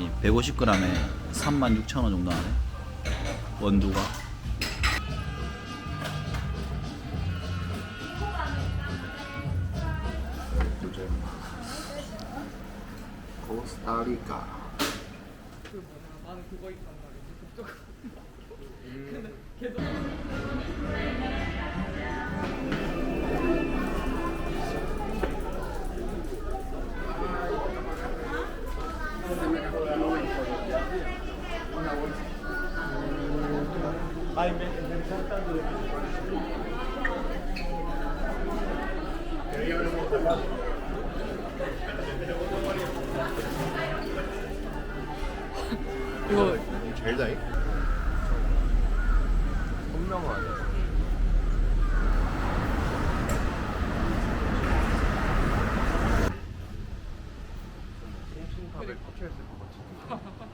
아니 아니 150g에 36,000원 정도 하네 원두가 코스타리카 나는 그거 있단 말이지. 독적. 이거 제일 다이? 분명하네. 통신탑에 꽂혀있을 것 같아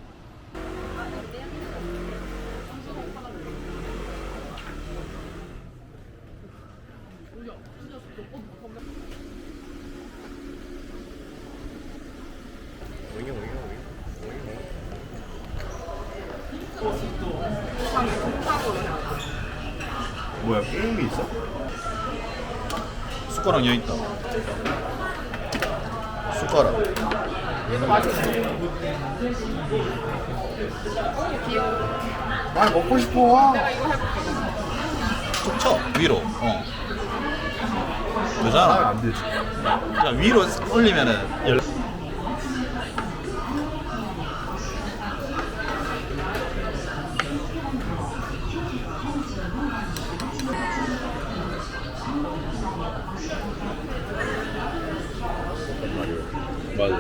오잉 오잉 오잉 오잉 뭐야 게임이 있어? 숟가락 여기 있다. 숟가락. 아 먹고 싶어. 툭쳐 위로. 어. 되잖아. 아, 안 되지. 자 위로 올리면은 열... 맞아.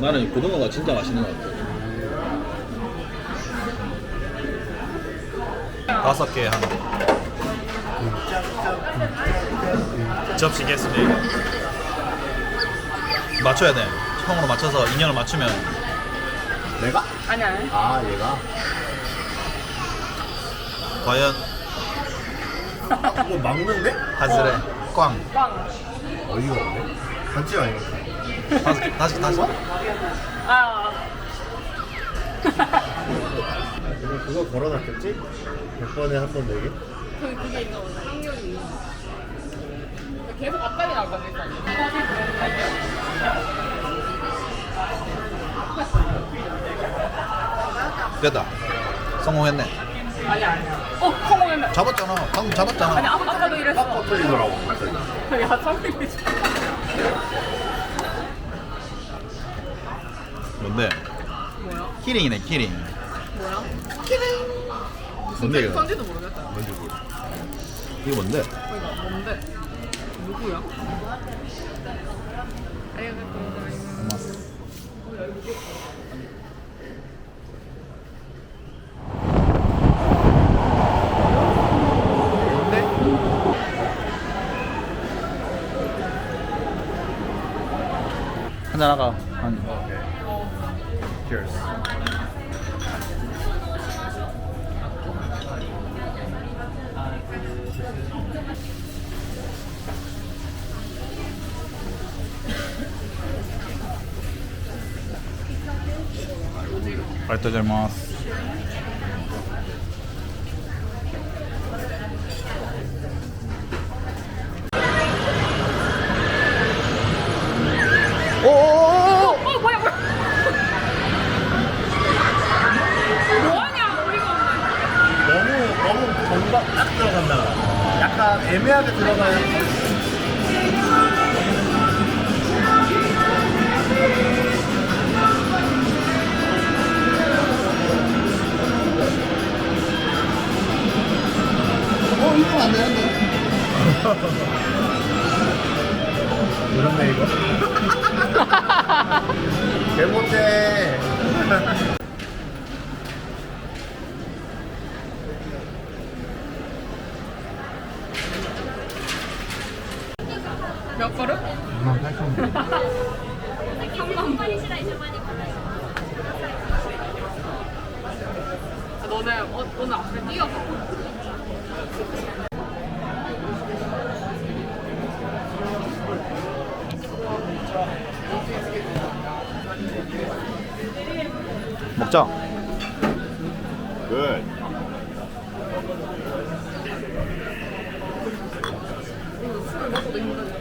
나는 고등어가 진짜 맛있는 것 같아. 다섯 개 하나 접시 겠습니다 맞춰야 돼. 형으로 맞춰서 인연을 맞추면. 내가? 아니 아니. 아 얘가? 과연? 뭐 막는데? 하즈레 꽝. 빵. 어이가 없네 같이 아니야 개 다시 다시 아. 이거 그거 걸어놨겠지? 100번에 한 번 내기? 그 그게 있나 보다. 확률이. 계속 앞다리 나올 건데. 됐다 성공했네 아니 아니야. 어 성공했네. 잡았잖아 방금 아니 잡았잖아 아, 아까도 이랬어. 틀리더라고 야 성공이. 뭔데 뭐야? 키링이네 키링 뭐야? 뭔데 이거 뭔지도 모르겠다. 뭔지 모르 이거 뭔데 그러니까 뭔데? 누구야? 한 잔 하가 한 Cheers 알토잘마스 오오오오 먹자. Good.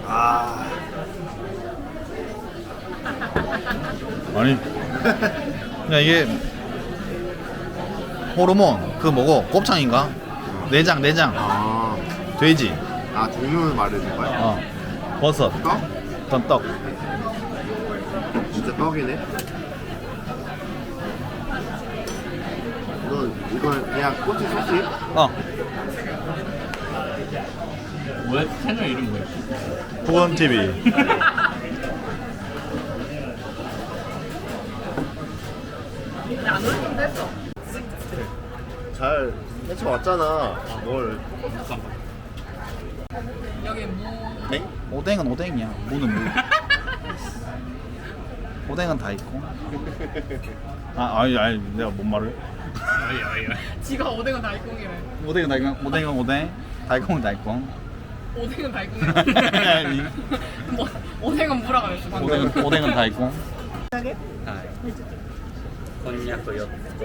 아. 아니. 그냥 이게 호르몬 그 뭐고 곱창인가? 내장 내장 아, 돼지 아 종류를 말해줄 거야? 어 버섯 떡? 전 떡. 진짜 떡이네. 이거 이거 그냥 꼬치 소스? 어. 뭐야? 채널 이름 뭐야? 부건 TV. 근데 안 올리면 됐어. 잘 해쳐 왔잖아. 뭘? 여기 무. 네? 오뎅은 오뎅이야. 무는 무. 오뎅은 다 있고. 아 아니 아니 내가 뭔 말을? 아이 아이 아이. 지가 오뎅은 달콩이래. 오뎅은 달콩 오뎅은 오뎅 달콩은 달콩. 오뎅은 달콩이래. 뭐 오뎅은 무라고 그랬어 방금. 오뎅은 오뎅은 달콩. はい。こんにゃく4つと、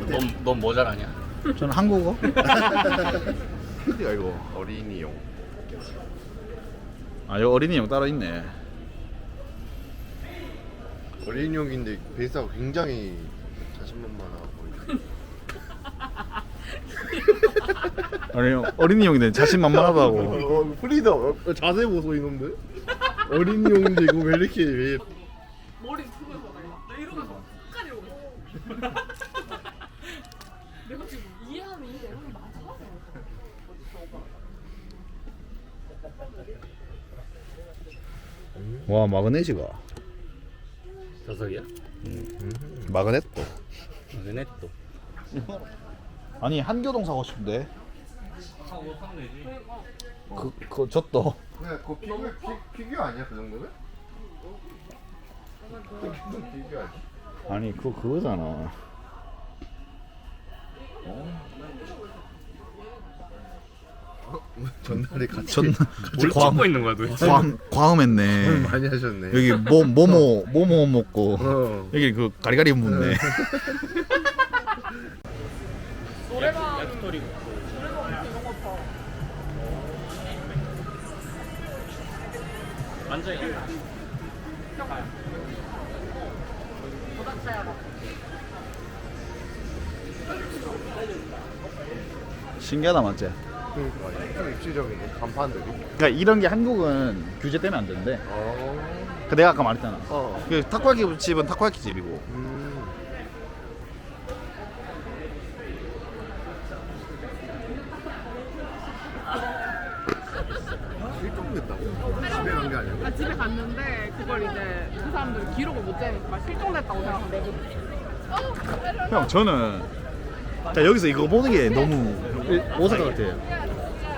넌, 넌뭐 잘하냐? 저는 한국어. 이거? 어린이용. 아 여기 어린이용 따로 있네. 어린이용인데 베이스가 굉장히 자신만만하고. 아니 어린이용인데 자신만만하다고. 어, 프리덤 어, 자세 보소 이놈들. 어린이용인데 이거 왜 이렇게 왜? 머리 숙여서 나 이러면서 끝까지 이러고 있어. 내가 지금 이해하는 이 내용이 맞아? 와 마그네시가. 저석이야? 마그네토. 너네 또 아니 한교동 사고 싶은데. 사고 사면 되지 그 그거 줬도. 그냥 그 피규어 피, 피규어 아니야 그 정도면? 그 피규어 아니야? 아니 그거 그거잖아. 전날에 같이 전뭘 과음 찍고 있는 거야 도대체? 과음 과음했네. 많이 하셨네. 여기 모 모모 모모 먹고 어. 여기 그 가리가리 묻네. 도닥쳐야 돼. 신기하다 맞지? 그러니까 좀 입체적이네 간판들이. 그러니까 이런 게 한국은 규제 때문에 안 되는데. 어. 그 내가 아까 말했잖아. 어. 그 타코야키 집은 타코야키 집이고 음. 실종됐다고? 집에 간 게 아니고? 나 집에 갔는데 그걸 이제 그 사람들이 기록을 못 재니까 실종됐다고 생각하고 형 저는 자 여기서 이거 보는 게 너무 오사카 같아요.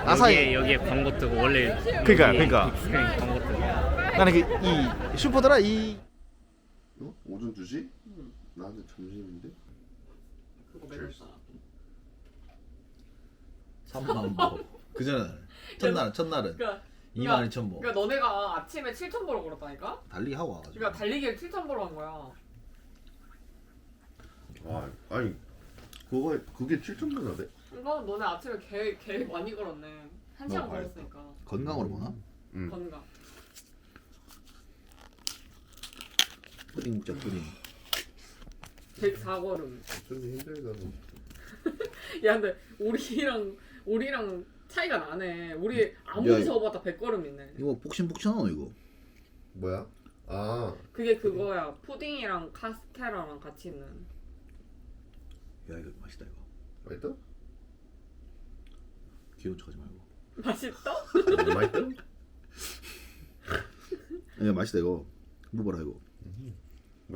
아사히 여기에, 여기에 광고 뜨고 원래 그러니까, 여기에 그러니까. 빅스크린 광고 뜨고 나는 그 이 슈퍼드라 이 어? 오전 2시? 나한테 점심인데? 3만 보. 그전에 첫날 첫날은 그러니까 22,000보. 그러니까 너네가 아침에 7천 보러 걸었다니까? 달리기 하고 와가지고. 그러니까 달리기를 7천 보러 간 거야. 아, 아니 그거 그게 7,000원 돼? 니까 너네 아침에 개, 개 많이 걸었네. 한 시간 어, 걸었으니까. 건강으로 보나? 응. 건강. 푸딩 먹자 푸딩. 104걸음. 어쩐지 힘들다. 야 근데 우리랑 우리랑 차이가 나네. 우리 아무리 야, 접어봤다 100걸음 있네. 이거 복신복신하노 이거. 뭐야? 아, 그게 그거야. 푸딩이랑 카스테라랑 같이 있는. 야 이거 맛있다 이거. 맛있다? 척하지 말고. 맛있다? 맛있다? 야 맛있다 이거. 먹어라 이거.